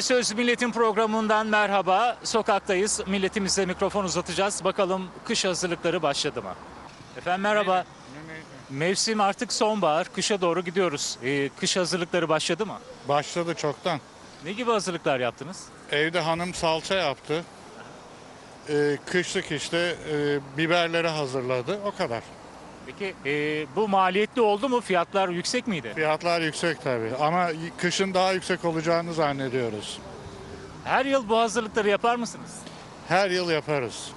Bir Söz Milletin programından merhaba. Sokaktayız. Milletimize mikrofon uzatacağız. Bakalım kış hazırlıkları başladı mı? Efendim merhaba. Mevsim artık sonbahar. Kışa doğru gidiyoruz. Ee, kış hazırlıkları başladı mı? Başladı çoktan. Ne gibi hazırlıklar yaptınız? Evde hanım salça yaptı. Ee, kışlık işte e, biberleri hazırladı. O kadar. Peki e, bu maliyetli oldu mu? Fiyatlar yüksek miydi? Fiyatlar yüksek tabii ama kışın daha yüksek olacağını zannediyoruz. Her yıl bu hazırlıkları yapar mısınız? Her yıl yaparız.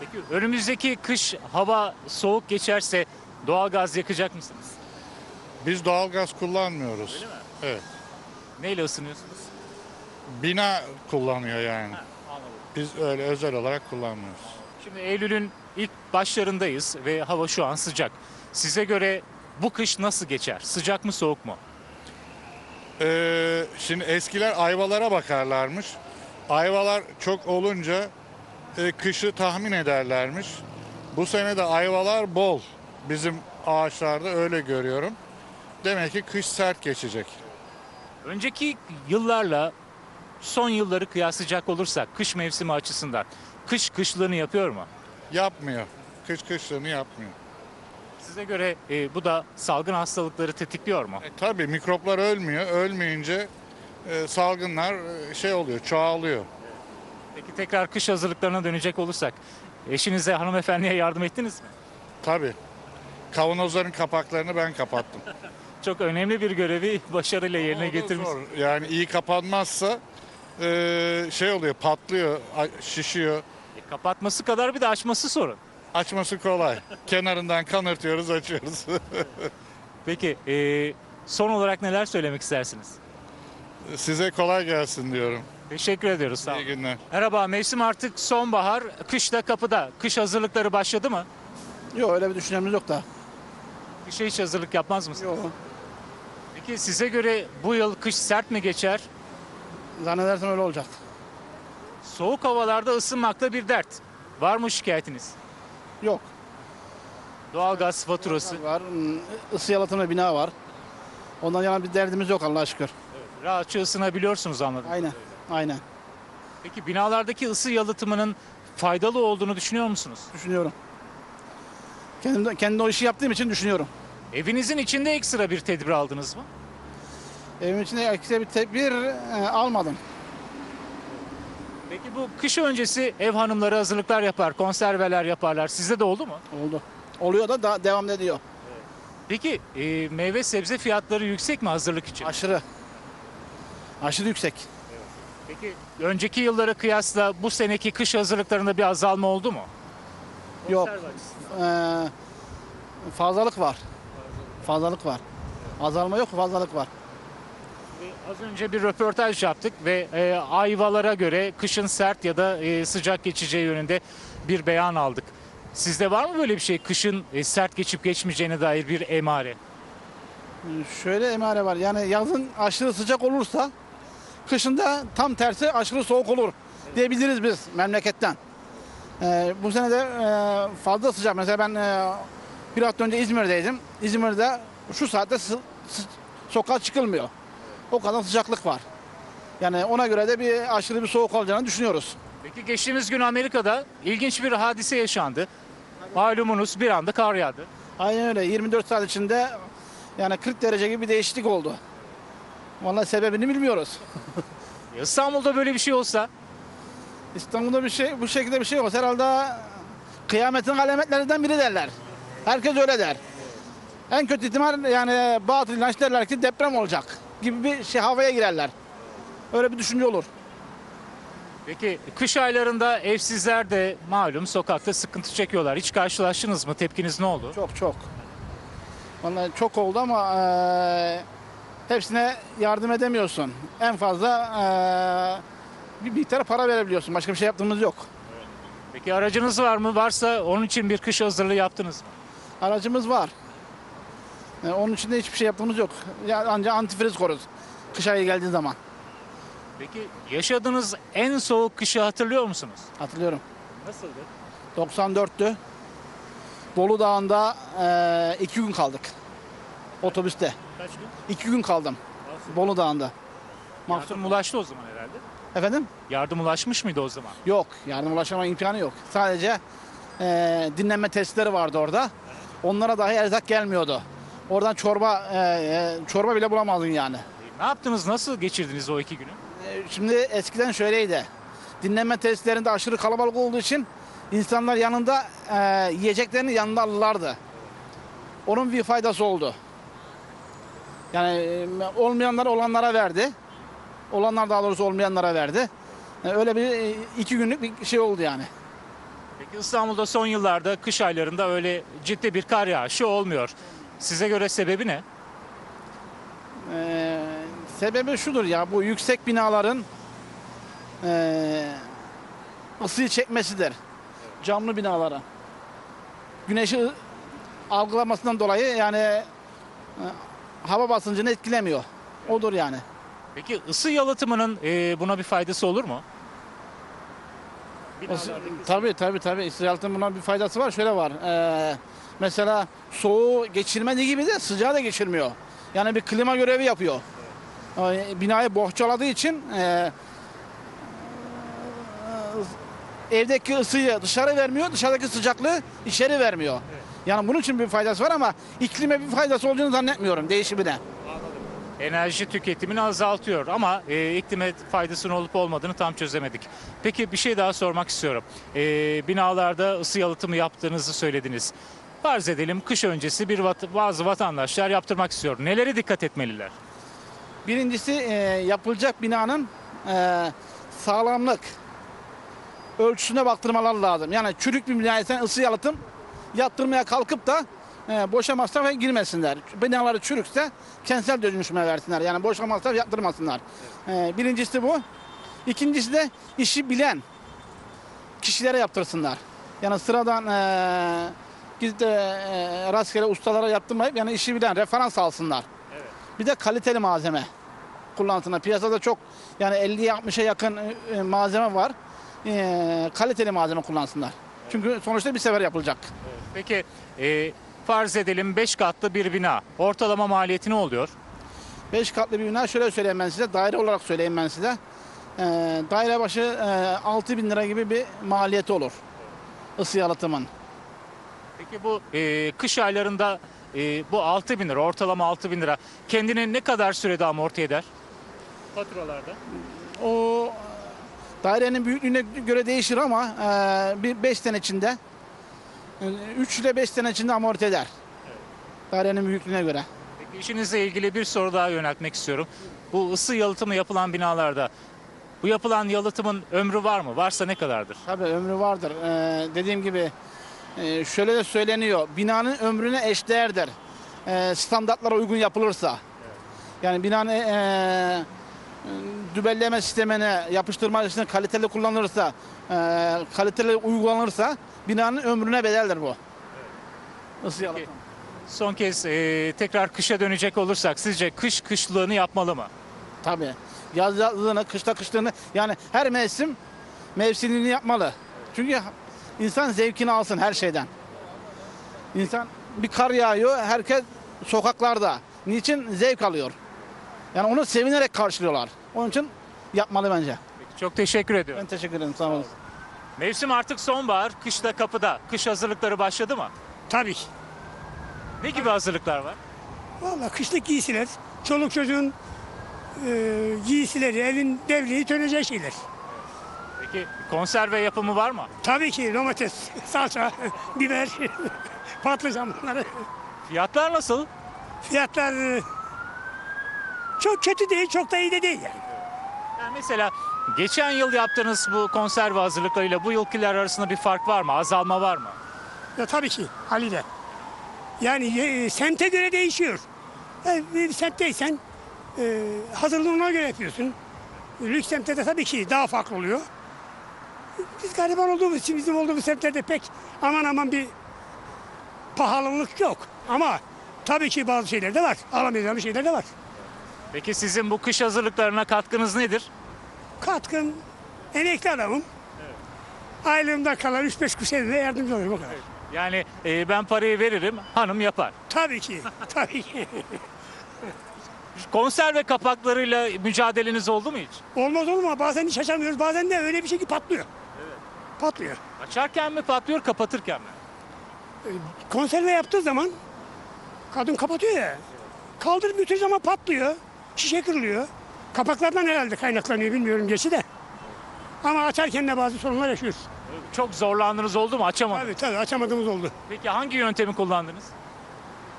Peki önümüzdeki kış hava soğuk geçerse doğalgaz yakacak mısınız? Biz doğalgaz kullanmıyoruz. Öyle mi? Evet. Neyle ısınıyorsunuz? Bina kullanıyor yani. Anladım. Biz öyle özel olarak kullanmıyoruz. Şimdi Eylül'ün ilk başlarındayız ve hava şu an sıcak. Size göre bu kış nasıl geçer? Sıcak mı soğuk mu? Ee, şimdi eskiler ayvalara bakarlarmış. Ayvalar çok olunca e, kışı tahmin ederlermiş. Bu sene de ayvalar bol. Bizim ağaçlarda öyle görüyorum. Demek ki kış sert geçecek. Önceki yıllarla son yılları kıyaslayacak olursak kış mevsimi açısından kış kışlığını yapıyor mu? Yapmıyor. Kış kışlığını yapmıyor. Size göre e, bu da salgın hastalıkları tetikliyor mu? E, tabii mikroplar ölmüyor. Ölmeyince e, salgınlar e, şey oluyor, çoğalıyor. Peki tekrar kış hazırlıklarına dönecek olursak eşinize hanımefendiye yardım ettiniz mi? Tabii. Kavanozların kapaklarını ben kapattım. Çok önemli bir görevi başarıyla yerine O da getirmiş. zor. Yani iyi kapanmazsa e, şey oluyor, patlıyor, a- şişiyor. E, kapatması kadar bir de açması sorun. Açması kolay. Kenarından kanırtıyoruz, açıyoruz. Peki e, son olarak neler söylemek istersiniz? Size kolay gelsin diyorum. Teşekkür ediyoruz. Sağ olun. İyi günler. Merhaba, mevsim artık sonbahar, kış da kapıda. Kış hazırlıkları başladı mı? Yok öyle bir düşüncemiz yok da. Kışa hiç hazırlık yapmaz mısınız? Yok. Peki size göre bu yıl kış sert mi geçer? Zannedersem öyle olacak. Soğuk havalarda ısınmakta bir dert. Var mı şikayetiniz? Yok. Doğalgaz faturası. Var. Isı yalıtımlı bina var. Ondan yana bir derdimiz yok Allah'a şükür. Rahatça ısınabiliyorsunuz anladım. Aynen. Aynen. Peki binalardaki ısı yalıtımının faydalı olduğunu düşünüyor musunuz? Düşünüyorum. Kendim, kendi o işi yaptığım için düşünüyorum. Evinizin içinde ekstra bir tedbir aldınız mı? Evimin içinde ekstra bir tedbir e, almadım. Peki bu kış öncesi ev hanımları hazırlıklar yapar, konserveler yaparlar. Sizde de oldu mu? Oldu. Oluyor da, da devam ediyor. Peki e, meyve sebze fiyatları yüksek mi hazırlık için? Aşırı. Aşırı yüksek. Peki önceki yıllara kıyasla bu seneki kış hazırlıklarında bir azalma oldu mu? Yok. Konserve açısından. Ee, fazlalık var. Fazlalık var. Azalma yok, fazlalık var. Az önce bir röportaj yaptık ve e, ayvalara göre kışın sert ya da e, sıcak geçeceği yönünde bir beyan aldık. Sizde var mı böyle bir şey? Kışın e, sert geçip geçmeyeceğine dair bir emare. Şöyle emare var. Yani yazın aşırı sıcak olursa kışında tam tersi aşırı soğuk olur diyebiliriz biz memleketten. Ee, bu sene de e, fazla sıcak. Mesela ben e, bir hafta önce İzmir'deydim. İzmir'de şu saatte sokağa çıkılmıyor. O kadar sıcaklık var. Yani ona göre de bir aşırı bir soğuk olacağını düşünüyoruz. Peki geçtiğimiz gün Amerika'da ilginç bir hadise yaşandı. Malumunuz bir anda kar yağdı. Aynen öyle. 24 saat içinde yani 40 derece gibi bir değişiklik oldu. Vallahi sebebini bilmiyoruz. İstanbul'da böyle bir şey olsa İstanbul'da bir şey bu şekilde bir şey olsa herhalde kıyametin alametlerinden biri derler. Herkes öyle der. En kötü ihtimal yani batıl inanç derler ki deprem olacak gibi bir şey havaya girerler. Öyle bir düşünce olur. Peki kış aylarında evsizler de malum sokakta sıkıntı çekiyorlar. Hiç karşılaştınız mı? Tepkiniz ne oldu? Çok çok. Vallahi çok oldu ama eee, hepsine yardım edemiyorsun. En fazla eee, bir miktar para verebiliyorsun. Başka bir şey yaptığımız yok. Peki aracınız var mı? Varsa onun için bir kış hazırlığı yaptınız mı? Aracımız var. Ee, onun için de hiçbir şey yaptığımız yok. Ya ancak antifriz koruz. Kış ayı geldiği zaman. Peki yaşadığınız en soğuk kışı hatırlıyor musunuz? Hatırlıyorum. Nasıldı? 94'tü. Bolu Dağı'nda eee, iki gün kaldık. Otobüste. Kaç gün? İki gün kaldım. Bolu Dağı'nda. Mahsur. Yardım ulaştı o zaman herhalde. Efendim? Yardım ulaşmış mıydı o zaman? Yok. Yardım ulaşama imkanı yok. Sadece e, dinlenme testleri vardı orada. Onlara dahi erzak gelmiyordu. Oradan çorba e, e, çorba bile bulamazdın yani. Ne yaptınız? Nasıl geçirdiniz o iki günü? E, Şimdi eskiden şöyleydi. Dinlenme testlerinde aşırı kalabalık olduğu için insanlar yanında e, yiyeceklerini yanında alırlardı. Onun bir faydası oldu. Yani e, olmayanlar olanlara verdi. Olanlar daha doğrusu olmayanlara verdi. E, öyle bir e, iki günlük bir şey oldu yani. Peki İstanbul'da son yıllarda kış aylarında öyle ciddi bir kar yağışı olmuyor. Size göre sebebi ne? Ee, sebebi şudur ya bu yüksek binaların ee, ısıyı çekmesidir. Camlı binalara. Güneşi algılamasından dolayı yani e, hava basıncını etkilemiyor. Odur yani. Peki ısı yalıtımının e, buna bir faydası olur mu? Tabii tabii tabii. İstihyatın buna bir faydası var. Şöyle var. ee, mesela soğuğu geçirmediği gibi de sıcağı da geçirmiyor. Yani bir klima görevi yapıyor. Ee, binayı bohçaladığı için ee, evdeki ısıyı dışarı vermiyor, dışarıdaki sıcaklığı içeri vermiyor. Yani bunun için bir faydası var ama iklime bir faydası olduğunu zannetmiyorum değişimine. Enerji tüketimini azaltıyor ama e, iklime faydasının olup olmadığını tam çözemedik. Peki bir şey daha sormak istiyorum. E, binalarda ısı yalıtımı yaptığınızı söylediniz. Farz edelim kış öncesi bir vat- bazı vatandaşlar yaptırmak istiyor. Nelere dikkat etmeliler? Birincisi e, yapılacak binanın e, sağlamlık ölçüsüne baktırmalar lazım. Yani çürük bir binaya sen ısı yalıtım yaptırmaya kalkıp da e, boşa masrafa girmesinler. Binaları çürükse kentsel dönüşüme versinler. Yani boşa masraf yaptırmasınlar. E, birincisi bu. İkincisi de işi bilen kişilere yaptırsınlar. Yani sıradan e, gidip de e, rastgele ustalara yaptırmayıp yani işi bilen referans alsınlar. Bir de kaliteli malzeme kullansınlar. Piyasada çok yani 50'ye 60'a yakın e, e, malzeme var. E, kaliteli malzeme kullansınlar. Çünkü sonuçta bir sefer yapılacak. Peki e, farz edelim 5 katlı bir bina. Ortalama maliyeti ne oluyor? 5 katlı bir bina şöyle söyleyeyim ben size. Daire olarak söyleyeyim ben size. E, daire başı e, 6 bin lira gibi bir maliyeti olur. Isı yalıtımın. Peki bu e, kış aylarında e, bu 6 bin lira ortalama 6 bin lira kendini ne kadar sürede amorti eder? Faturalarda. O dairenin büyüklüğüne göre değişir ama e, bir 5 sene içinde 3 ile 5 sene içinde amorti eder. Dairenin büyüklüğüne göre. Peki işinizle ilgili bir soru daha yöneltmek istiyorum. Bu ısı yalıtımı yapılan binalarda bu yapılan yalıtımın ömrü var mı? Varsa ne kadardır? Tabii ömrü vardır. Ee, dediğim gibi e, şöyle de söyleniyor. Binanın ömrüne eşdeğerdir. Ee, standartlara uygun yapılırsa. Yani binanın e, e, dübelleme sistemine, yapıştırma sistemine kaliteli kullanılırsa, e, kaliteli uygulanırsa binanın ömrüne bedeldir bu. Isı yalıtım. Son kez e, tekrar kışa dönecek olursak sizce kış kışlığını yapmalı mı? Tabii. Yaz yazlığını, kışta kışlığını yani her mevsim mevsimini yapmalı. Çünkü insan zevkini alsın her şeyden. İnsan bir kar yağıyor, herkes sokaklarda. Niçin? Zevk alıyor. Yani onu sevinerek karşılıyorlar. Onun için yapmalı bence. Peki, çok teşekkür ediyorum. Ben teşekkür ederim. Sağ olun. Mevsim artık sonbahar, kış da kapıda. Kış hazırlıkları başladı mı? Tabii. Ne gibi hazırlıklar var? Valla kışlık giysiler, çoluk çocuğun e, giysileri, evin devriği dönecek şeyler. Peki konserve yapımı var mı? Tabii ki domates, salça, biber, patlıcan bunları. Fiyatlar nasıl? Fiyatlar e, çok kötü değil, çok da iyi de değil yani. Yani mesela geçen yıl yaptığınız bu konserve hazırlıklarıyla bu yılkiler arasında bir fark var mı? Azalma var mı? Ya tabii ki Halide. Yani e, semte göre değişiyor. E, bir semtteysen e, hazırlığına göre yapıyorsun. Lüks semtte de tabii ki daha farklı oluyor. Biz gariban olduğumuz için bizim olduğumuz semtlerde pek aman aman bir pahalılık yok. Ama tabii ki bazı şeyler de var. Alamayacağımız şeyler de var. Peki sizin bu kış hazırlıklarına katkınız nedir? Katkım emekli adamım. Aylığımda kalan 3-5 kuş evime yardımcı oluyorum o kadar. Yani e, ben parayı veririm, hanım yapar. Tabii ki, tabii ki. Konserve kapaklarıyla mücadeleniz oldu mu hiç? Olmaz olur mu? Bazen hiç açamıyoruz. Bazen de öyle bir şey ki patlıyor. Patlıyor. Açarken mi patlıyor, kapatırken mi? Konserve yaptığı zaman kadın kapatıyor ya. Kaldırıp bütün zaman patlıyor. Şişe kırılıyor. Kapaklardan herhalde kaynaklanıyor bilmiyorum geçi de. Ama açarken de bazı sorunlar yaşıyoruz. Çok zorlandınız oldu mu? Açamadınız. Tabii tabii açamadığımız oldu. Peki hangi yöntemi kullandınız?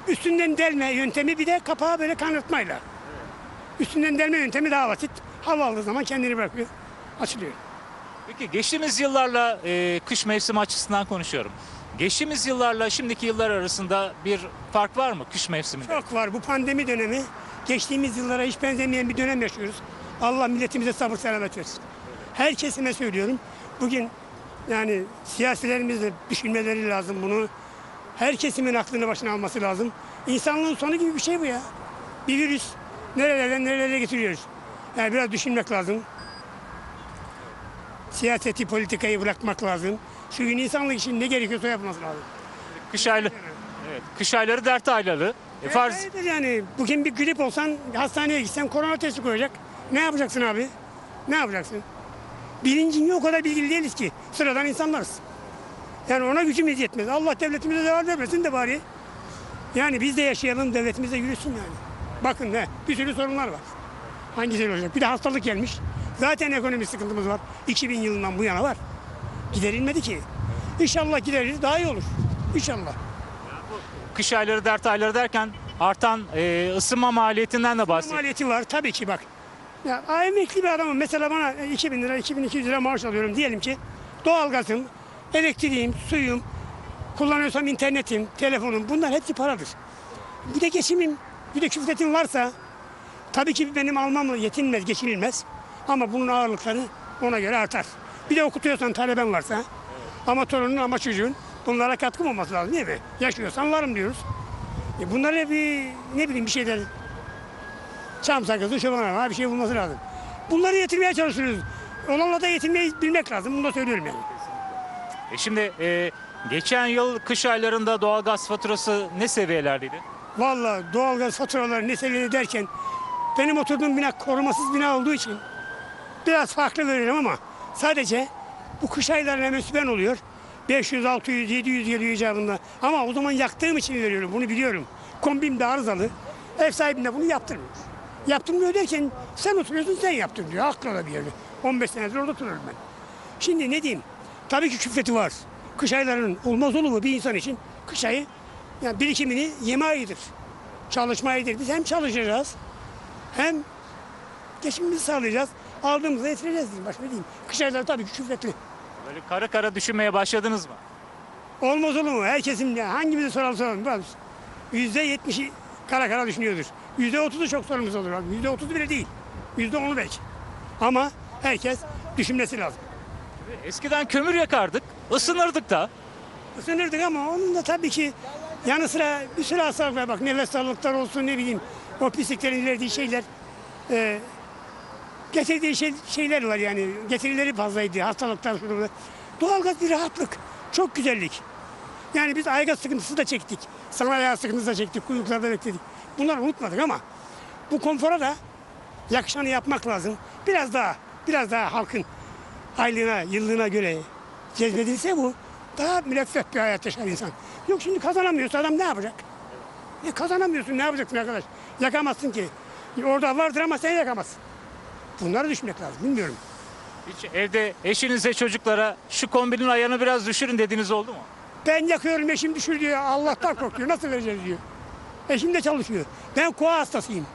Üstünden delme yöntemi bir de kapağı böyle kanatmayla. Üstünden delme yöntemi daha basit. Hava aldığı zaman kendini bırakıyor. Açılıyor. Peki geçtiğimiz yıllarla e, kış mevsimi açısından konuşuyorum. Geçtiğimiz yıllarla şimdiki yıllar arasında bir fark var mı kış mevsiminde? Çok var bu pandemi dönemi. Geçtiğimiz yıllara hiç benzemeyen bir dönem yaşıyoruz. Allah milletimize sabır selamet versin. Her söylüyorum. Bugün yani siyasilerimiz de düşünmeleri lazım bunu. Her kesimin aklını başına alması lazım. İnsanlığın sonu gibi bir şey bu ya. Bir virüs nerelerden nerelere getiriyoruz. Yani biraz düşünmek lazım. Siyaseti, politikayı bırakmak lazım. Şu gün insanlık için ne gerekiyorsa yapması lazım. Kış ayları, evet, kış ayları dert ayları. E, farz, Evet, yani bugün bir grip olsan hastaneye gitsen korona testi koyacak. Ne yapacaksın abi? Ne yapacaksın? Bilincin yok o kadar bilgili değiliz ki. Sıradan insanlarız. Yani ona gücümüz yetmez. Allah devletimize zarar vermesin de bari. Yani biz de yaşayalım devletimiz de yürüsün yani. Bakın ne bir sürü sorunlar var. Hangisi olacak? Bir de hastalık gelmiş. Zaten ekonomi sıkıntımız var. 2000 yılından bu yana var. Giderilmedi ki. İnşallah gideririz daha iyi olur. İnşallah. kış ayları dert ayları derken artan e, ısınma maliyetinden de bahsediyor. maliyeti var tabii ki bak. Ya emekli bir adamım mesela bana 2000 lira 2200 lira maaş alıyorum diyelim ki doğalgazım, elektriğim, suyum, kullanıyorsam internetim, telefonum bunlar hepsi paradır. Bir de geçimim, bir de külfetim varsa tabii ki benim almamla yetinmez, geçinilmez. Ama bunun ağırlıkları ona göre artar. Bir de okutuyorsan taleben varsa ama torunun ama çocuğun bunlara katkım olması lazım değil mi? Yaşıyorsan varım diyoruz. E bunlara bir ne bileyim bir şeyler çam sakızı, şoban var bir şey bulması lazım. Bunları yetirmeye çalışıyoruz. Olanla da yetinmeyi bilmek lazım. Bunu da söylüyorum yani. E şimdi e, geçen yıl kış aylarında doğalgaz faturası ne seviyelerdeydi? Vallahi doğalgaz faturaları ne seviyede derken benim oturduğum bina korumasız bina olduğu için biraz farklı veriyorum ama sadece bu kış aylarına mensuben oluyor. 500, 600, 700 geliyor icabında. Ama o zaman yaktığım için veriyorum. Bunu biliyorum. Kombim de arızalı. Ev sahibine bunu yaptırmıyor. Yaptırmıyor derken sen oturuyorsun sen yaptır diyor. Haklı da bir yerde. 15 senedir orada oturuyorum ben. Şimdi ne diyeyim? Tabii ki külfeti var. Kış aylarının olmaz olur mu bir insan için? Kış ayı yani birikimini yeme ayıdır. Çalışma ayıdır. Biz hem çalışacağız hem geçimimizi sağlayacağız. Aldığımızda yetireceğiz diyeyim. Başka ne diyeyim? Kış ayları tabii ki külfetli. Böyle kara kara düşünmeye başladınız mı? Olmaz olur mu? Herkesin ya hangimizi soralım soralım. Yüzde yetmişi kara kara düşünüyordur. Yüzde otuzu çok sorumuz olur. Yüzde otuzu bile değil. Yüzde onu belki. Ama herkes düşünmesi lazım. Eskiden kömür yakardık, ısınırdık da. Isınırdık ama onun da tabii ki yanı sıra bir sürü hastalıklar bak nefes hastalıklar olsun ne bileyim o pisliklerin verdiği şeyler e, getirdiği şey, şeyler var yani getirileri fazlaydı hastalıklar şunu Doğalgaz bir rahatlık çok güzellik. Yani biz aygaz sıkıntısı da çektik. Sanayi sıkıntısı da çektik. Kuyruklarda bekledik. Bunları unutmadık ama bu konfora da yakışanı yapmak lazım. Biraz daha, biraz daha halkın aylığına, yıllığına göre cezbedilse bu daha müreffeh bir hayat yaşar insan. Yok şimdi kazanamıyorsa adam ne yapacak? E kazanamıyorsun ne yapacaksın arkadaş? Yakamazsın ki. Orada vardır ama sen yakamazsın. Bunları düşünmek lazım. Bilmiyorum. Hiç evde eşinize, çocuklara şu kombinin ayarını biraz düşürün dediğiniz oldu mu? Ben yakıyorum eşim düşür diyor. Allah'tan korkuyor. Nasıl vereceğiz diyor. Eşim de çalışıyor. Ben koa hastasıyım.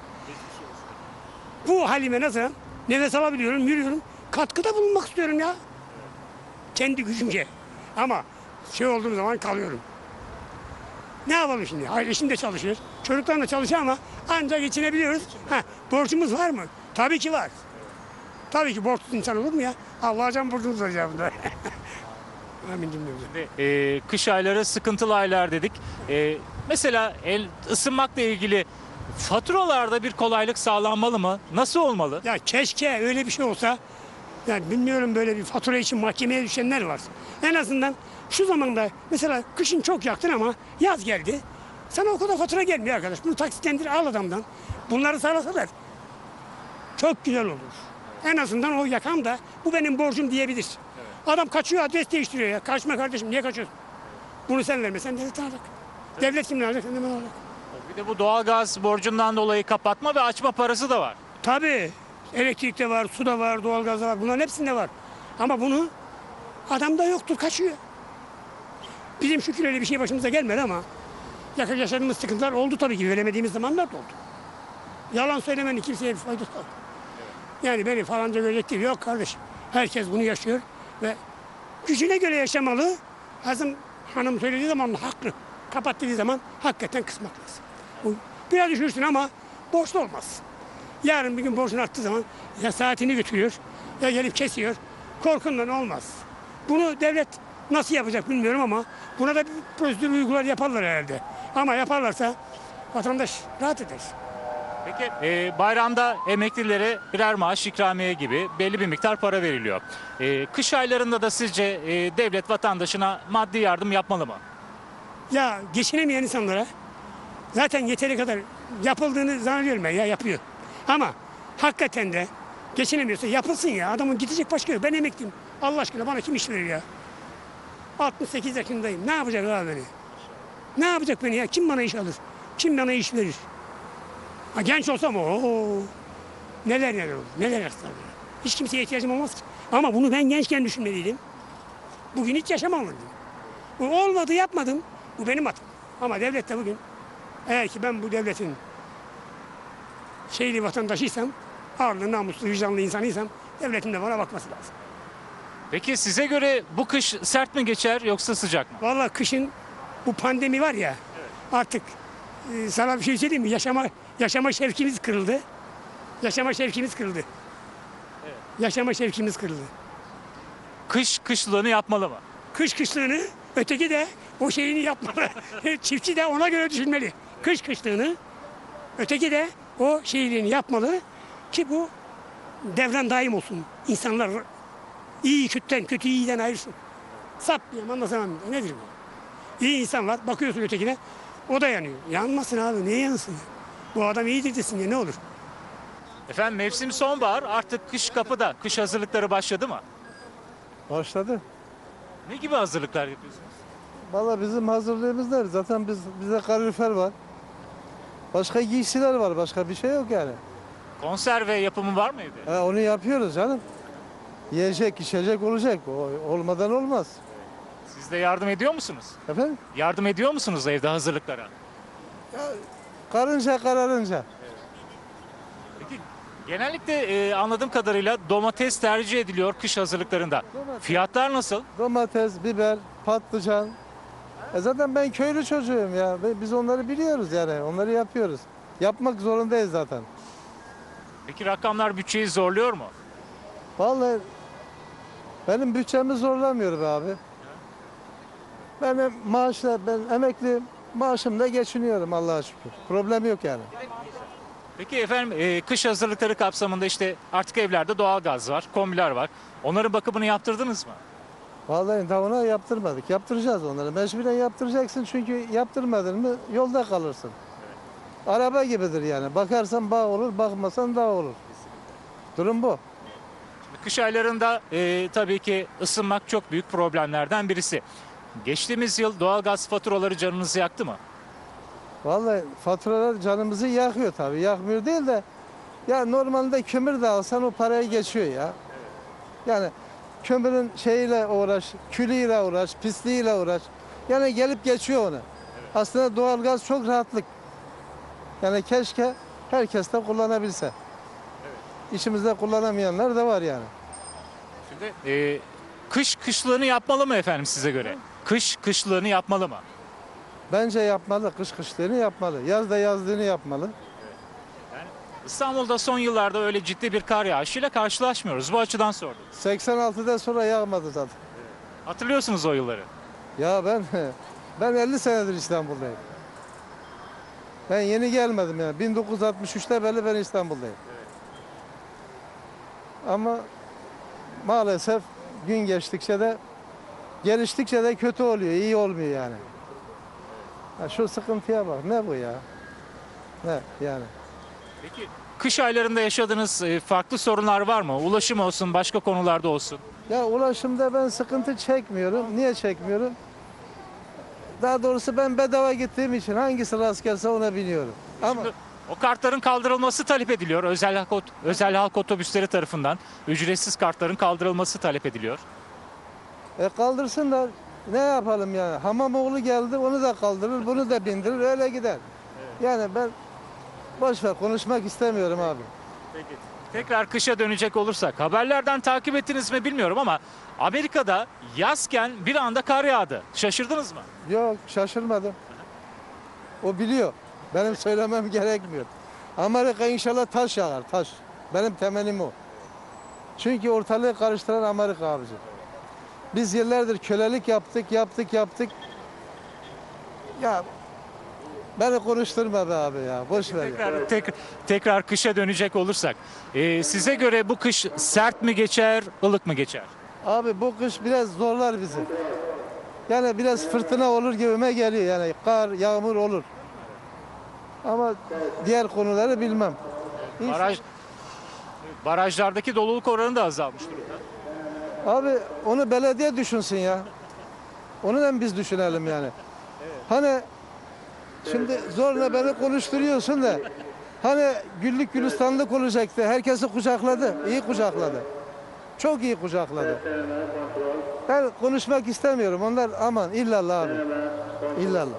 Bu halime nasıl nefes alabiliyorum, yürüyorum. Katkıda bulunmak istiyorum ya. Kendi gücümce. Ama şey olduğum zaman kalıyorum. Ne yapalım şimdi? Hayır eşim de çalışıyor. Çocuklar da çalışıyor ama ancak geçinebiliyoruz. Ha, borcumuz var mı? Tabii ki var. Tabii ki borçsuz insan olur mu ya? Allah'a can borcumuz var cevabında. Amin cümlemize. Şimdi, e, kış ayları sıkıntılı aylar dedik. E, mesela el ısınmakla ilgili faturalarda bir kolaylık sağlanmalı mı? Nasıl olmalı? Ya keşke öyle bir şey olsa. Yani bilmiyorum böyle bir fatura için mahkemeye düşenler var. En azından şu zamanda mesela kışın çok yaktın ama yaz geldi. Sana o kadar fatura gelmiyor arkadaş. Bunu taksitlendir al adamdan. Bunları sağlasalar çok güzel olur. En azından o yakan da bu benim borcum diyebilir. Adam kaçıyor adres değiştiriyor ya. Kaçma kardeşim niye kaçıyorsun? Bunu sen vermesen devlet alacak. Devlet kimden alacak? Sen de ben alacak. Bir de bu doğalgaz borcundan dolayı kapatma ve açma parası da var. Tabii elektrikte var, suda var, doğalgazda var. Bunların hepsinde var. Ama bunu adamda yoktur, kaçıyor. Bizim şükür öyle bir şey başımıza gelmedi ama yaşadığımız sıkıntılar oldu tabii ki. Veremediğimiz zamanlar da oldu. Yalan söylemenin kimseye bir faydası yok. Yani beni falanca görecek değil. Yok kardeşim. Herkes bunu yaşıyor ve gücüne göre yaşamalı. Hazım hanım söylediği zaman haklı. Kapat dediği zaman hakikaten kısmak lazım. Biraz düşürsün ama borçlu olmaz. Yarın bir gün borcun arttığı zaman ya saatini götürüyor ya gelip kesiyor. Korkundan olmaz. Bunu devlet nasıl yapacak bilmiyorum ama buna da bir prosedür uygular yaparlar herhalde. Ama yaparlarsa vatandaş rahat eder. Peki e, bayramda emeklilere birer maaş ikramiye gibi belli bir miktar para veriliyor. E, kış aylarında da sizce e, devlet vatandaşına maddi yardım yapmalı mı? Ya geçinemeyen insanlara zaten yeteri kadar yapıldığını zannediyorum ben ya yapıyor. Ama hakikaten de geçinemiyorsa yapılsın ya. Adamın gidecek başka yok. Ben emekliyim. Allah aşkına bana kim iş verir ya? 68 yaşındayım. Ne yapacak abi beni? Ne yapacak beni ya? Kim bana iş alır? Kim bana iş verir? Ha, genç olsam o neler neler olur. Neler hastalar. Hiç kimseye ihtiyacım olmaz ki. Ama bunu ben gençken düşünmeliydim. Bugün hiç yaşamamalıydım. Bu olmadı yapmadım. Bu benim hatam. Ama devlet de bugün eğer ki ben bu devletin şeyli vatandaşıysam, ağırlı, namuslu, vicdanlı insanıysam devletin de bana bakması lazım. Peki size göre bu kış sert mi geçer yoksa sıcak mı? Vallahi kışın bu pandemi var ya artık e, sana bir şey söyleyeyim mi? Yaşama, yaşama şevkimiz kırıldı. Yaşama şevkimiz kırıldı. Yaşama şevkimiz kırıldı. Kış kışlığını yapmalı mı? Kış kışlığını öteki de o şeyini yapmalı. Çiftçi de ona göre düşünmeli. Kış kışlığını öteki de o şeyini yapmalı ki bu devran daim olsun. İnsanlar iyi kötüden, kötü iyiden ayırsın. Sap diyeyim anlatamam. Nedir bu? İyi insan var bakıyorsun ötekine o da yanıyor. Yanmasın abi niye yansın? Bu adam iyidir desin ya ne olur. Efendim mevsim sonbahar artık kış kapıda. Kış hazırlıkları başladı mı? Başladı. Ne gibi hazırlıklar yapıyorsunuz? Valla bizim hazırlığımız ne? Zaten biz bize kalorifer var. Başka giysiler var. Başka bir şey yok yani. Konserve yapımı var mı evde? Ha, onu yapıyoruz canım. Yiyecek, içecek olacak. O, olmadan olmaz. Siz de yardım ediyor musunuz? Efendim? Yardım ediyor musunuz evde hazırlıklara? Karınca kararınca. Peki genellikle e, anladığım kadarıyla domates tercih ediliyor kış hazırlıklarında. Domates. Fiyatlar nasıl? Domates, biber, patlıcan. E zaten ben köylü çocuğuyum ya. Biz onları biliyoruz yani. Onları yapıyoruz. Yapmak zorundayız zaten. Peki rakamlar bütçeyi zorluyor mu? Vallahi benim bütçemi zorlamıyor be abi. Benim maaşla ben emekliyim. Maaşımla geçiniyorum Allah'a şükür. Problem yok yani. Peki efendim e, kış hazırlıkları kapsamında işte artık evlerde doğalgaz var, kombiler var. Onların bakımını yaptırdınız mı? Vallahi daha ona yaptırmadık. Yaptıracağız onları. Mecburen yaptıracaksın çünkü yaptırmadın mı yolda kalırsın. Araba gibidir yani. Bakarsan bağ olur, bakmasan dağ olur. Durum bu. Kış aylarında e, tabii ki ısınmak çok büyük problemlerden birisi. Geçtiğimiz yıl doğalgaz faturaları canınızı yaktı mı? Vallahi faturalar canımızı yakıyor tabii. Yakmıyor değil de ya normalde kömür de alsan o parayı geçiyor ya. Yani kömürün şeyiyle uğraş, külüyle uğraş, pisliğiyle uğraş. Yani gelip geçiyor onu. Aslında doğalgaz çok rahatlık. Yani keşke herkes de kullanabilse. İçimizde kullanamayanlar da var yani. Şimdi e, kış kışlığını yapmalı mı efendim size göre? Kış kışlığını yapmalı mı? Bence yapmalı, kış kışlığını yapmalı. Yaz da yazlığını yapmalı. İstanbul'da son yıllarda öyle ciddi bir kar yağışıyla karşılaşmıyoruz. Bu açıdan sordum. 86'dan sonra yağmadı zaten. Hatırlıyorsunuz o yılları. Ya ben ben 50 senedir İstanbul'dayım. Ben yeni gelmedim yani. 1963'te beri ben İstanbul'dayım. Ama maalesef gün geçtikçe de geliştikçe de kötü oluyor, iyi olmuyor yani. Ya şu sıkıntıya bak. Ne bu ya? Ne yani? Peki kış aylarında yaşadığınız e, farklı sorunlar var mı? Ulaşım olsun, başka konularda olsun. Ya ulaşımda ben sıkıntı çekmiyorum. Niye çekmiyorum? Daha doğrusu ben bedava gittiğim için hangisi rast gelse ona biniyorum. Ama O kartların kaldırılması talep ediliyor. Özel halk, özel halk otobüsleri tarafından ücretsiz kartların kaldırılması talep ediliyor. E, kaldırsınlar. Ne yapalım yani? Hamamoğlu geldi onu da kaldırır, bunu da bindirir öyle gider. Yani ben boş ver konuşmak istemiyorum abi. Peki. Tekrar kışa dönecek olursak haberlerden takip ettiniz mi bilmiyorum ama Amerika'da yazken bir anda kar yağdı. Şaşırdınız mı? Yok şaşırmadım. O biliyor. Benim söylemem gerekmiyor. Amerika inşallah taş yağar taş. Benim temennim o. Çünkü ortalığı karıştıran Amerika abici. Biz yıllardır kölelik yaptık, yaptık, yaptık. Ya beni konuşturma be abi ya. Boş ver ya. Tekrar, tek- tekrar kışa dönecek olursak e, size göre bu kış sert mi geçer, ılık mı geçer? Abi bu kış biraz zorlar bizi. Yani biraz fırtına olur gibime geliyor. Yani kar, yağmur olur. Ama diğer konuları bilmem. Baraj barajlardaki doluluk oranı da azalmış durumda. Abi onu belediye düşünsün ya. Onu da biz düşünelim yani. Hani şimdi zorla beni konuşturuyorsun da hani güllük gülistanlık olacaktı. Herkesi kucakladı. iyi kucakladı. Çok iyi kucakladı. Ben konuşmak istemiyorum. Onlar aman illallah abi. İllallah.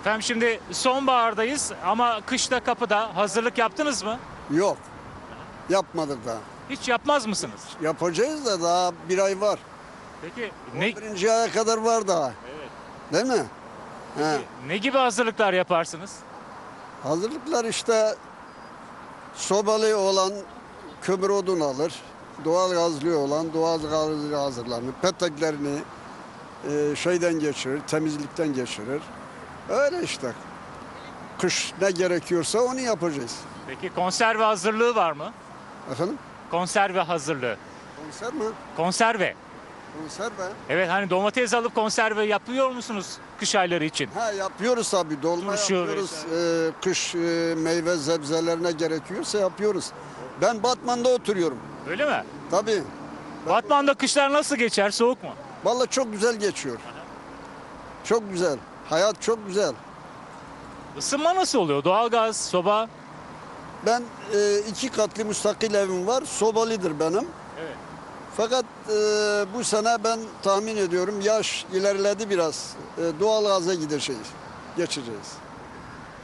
Efendim şimdi sonbahardayız ama kışta kapıda hazırlık yaptınız mı? Yok. Yapmadık daha. Hiç yapmaz mısınız? Yapacağız da daha bir ay var. Peki ne, Birinci aya kadar var daha. Değil mi? He. ne gibi hazırlıklar yaparsınız? Hazırlıklar işte sobalı olan kömür odun alır. Doğal gazlı olan doğal gazlı hazırlanır. Peteklerini e, şeyden geçirir, temizlikten geçirir. Öyle işte. Kış ne gerekiyorsa onu yapacağız. Peki konserve hazırlığı var mı? Efendim? Konserve hazırlığı. Konser mi? Konserve. Konser mi? Evet hani domates alıp konserve yapıyor musunuz kış ayları için? Ha yapıyoruz tabii. Dolma Turşu yapıyoruz. Ee, kış e, meyve sebzelerine gerekiyorsa yapıyoruz. Ben Batman'da oturuyorum. Öyle mi? Tabii. Batman'da kışlar nasıl geçer? Soğuk mu? Vallahi çok güzel geçiyor. Çok güzel. Hayat çok güzel. Isınma nasıl oluyor? Doğalgaz, soba. Ben e, iki katlı müstakil evim var. Sobalıdır benim. Evet. Fakat e, bu sene ben tahmin ediyorum yaş ilerledi biraz. E, doğal gaza gideceğiz. Geçeceğiz.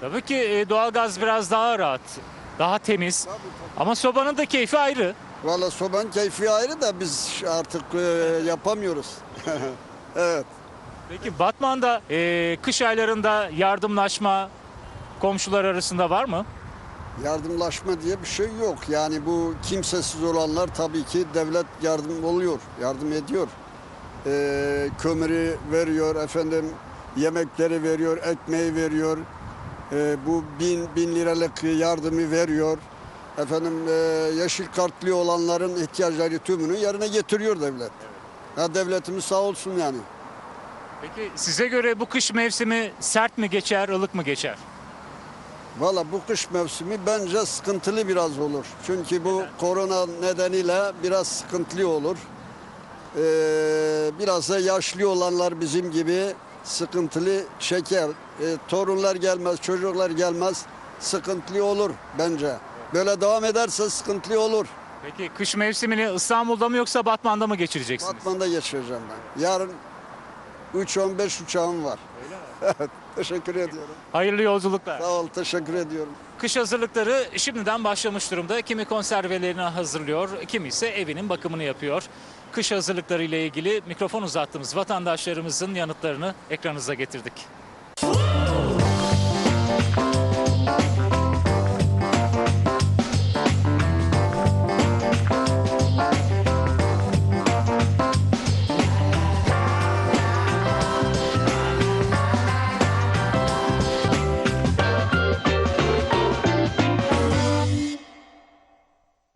Tabii ki e, doğalgaz biraz daha rahat, daha temiz. Ama sobanın da keyfi ayrı. Vallahi sobanın keyfi ayrı da biz artık e, yapamıyoruz. evet. Peki Batman'da e, kış aylarında yardımlaşma komşular arasında var mı? Yardımlaşma diye bir şey yok. Yani bu kimsesiz olanlar tabii ki devlet yardım oluyor, yardım ediyor. Ee, kömürü veriyor, efendim yemekleri veriyor, ekmeği veriyor. Ee, bu bin, bin liralık yardımı veriyor. Efendim e, yeşil kartlı olanların ihtiyaçları tümünü yerine getiriyor devlet. Ha, devletimiz sağ olsun yani. Peki size göre bu kış mevsimi sert mi geçer, ılık mı geçer? Valla bu kış mevsimi bence sıkıntılı biraz olur. Çünkü bu korona nedeniyle biraz sıkıntılı olur. Ee, biraz da yaşlı olanlar bizim gibi sıkıntılı çeker. Ee, torunlar gelmez, çocuklar gelmez. Sıkıntılı olur bence. Böyle devam ederse sıkıntılı olur. Peki kış mevsimini İstanbul'da mı yoksa Batman'da mı geçireceksiniz? Batman'da geçireceğim ben. Yarın 3-15 uçağım var. Evet, teşekkür ediyorum. Hayırlı yolculuklar. Sağ ol, teşekkür ediyorum. Kış hazırlıkları şimdiden başlamış durumda. Kimi konservelerini hazırlıyor, kimi ise evinin bakımını yapıyor. Kış hazırlıkları ile ilgili mikrofon uzattığımız vatandaşlarımızın yanıtlarını ekranınıza getirdik.